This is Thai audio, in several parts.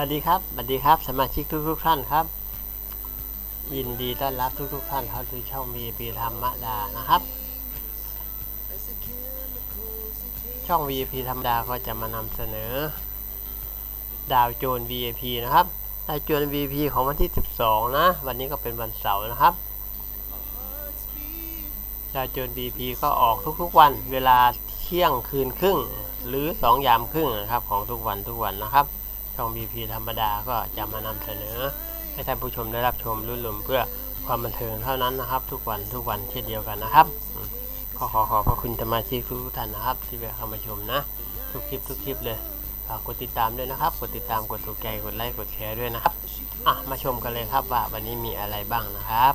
วัสดีครับสวัสดีครับ สมาชิกทุกทุกๆท่านครับ ยินดีต้อนรับทุกทุกๆท่านเข้าสู่ช่อง VIP ธรรมดานะครับ ช่อง VIP ธรรมดาก็จะมานำเสนอ ดาวโจน VIP นะครับดาวโจน VIP ของวันที่ 12 นะ วันนี้ก็เป็นวันเสาร์นะครับ ดาวโจน VIP ก็ออกทุกๆวัน เวลาเที่ยงคืนครึ่ง หรือ2ยามครึ่งนะครับของทุกวันทุกวันนะครับ ช่อง BP ธรรมดาก็จะมานำเสนอ ให้ท่านผู้ชมได้รับชมรุ่นลมเพื่อความบันเทิงเท่านั้นนะครับ ทุกวันทุกวันเช่นเดียวกันนะครับขอขอขอบพระคุณสมาชิกทุกท่านนะครับ ที่เข้ามาชมนะ ทุกคลิปทุกคลิปเลยฝากกดติดตามด้วยนะครับ กดติดตามกดถูกใจกดไลค์กดแชร์ด้วยนะครับอะมาชมกันเลยครับว่าวันนี้มีอะไรบ้างนะครับ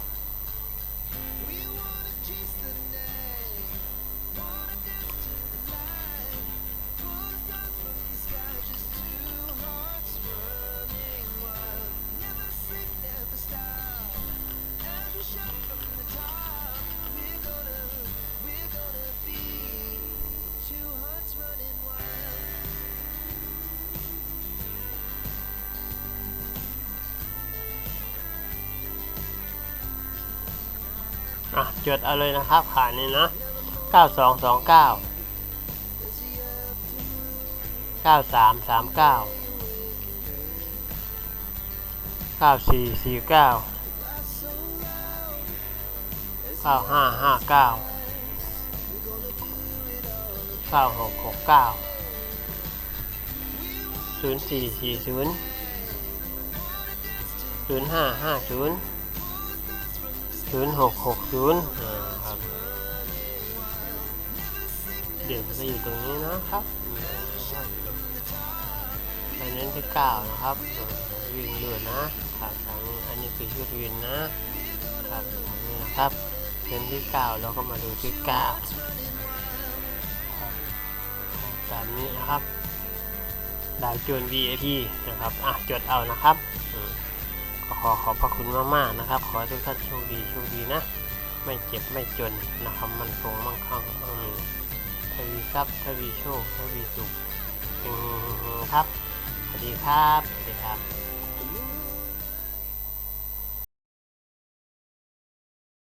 อะจดเอาเลยนะครับขานี้นะ 9229 9339 9449 9559 9669 0440 0550 ศูนย์หกหกศูนย์ครับเดี๋ยวจะอยู่ตรงนี้นะครับไปเน้นที่เก้านะครับวิ่งด้วยนะครับทางนี้อันนี้คือชุดวินนะครับทางนี้นะครับเน้นที่เก้าแล้วก็มาดูที่เก้าตามนี้นะครับดาวโจน VIP นะครับ อะ จดเอานะครับ ขอขอบพระคุณมากๆนะครับ ขอให้ทุกท่านโชคดีโชคดีนะ ไม่เจ็บไม่จนนะครับ มันคงมั่งคั่งมั่งมีทวีทรัพย์ทวีโชคทวีสุขครับสวัสดีครับสวัสดีครับ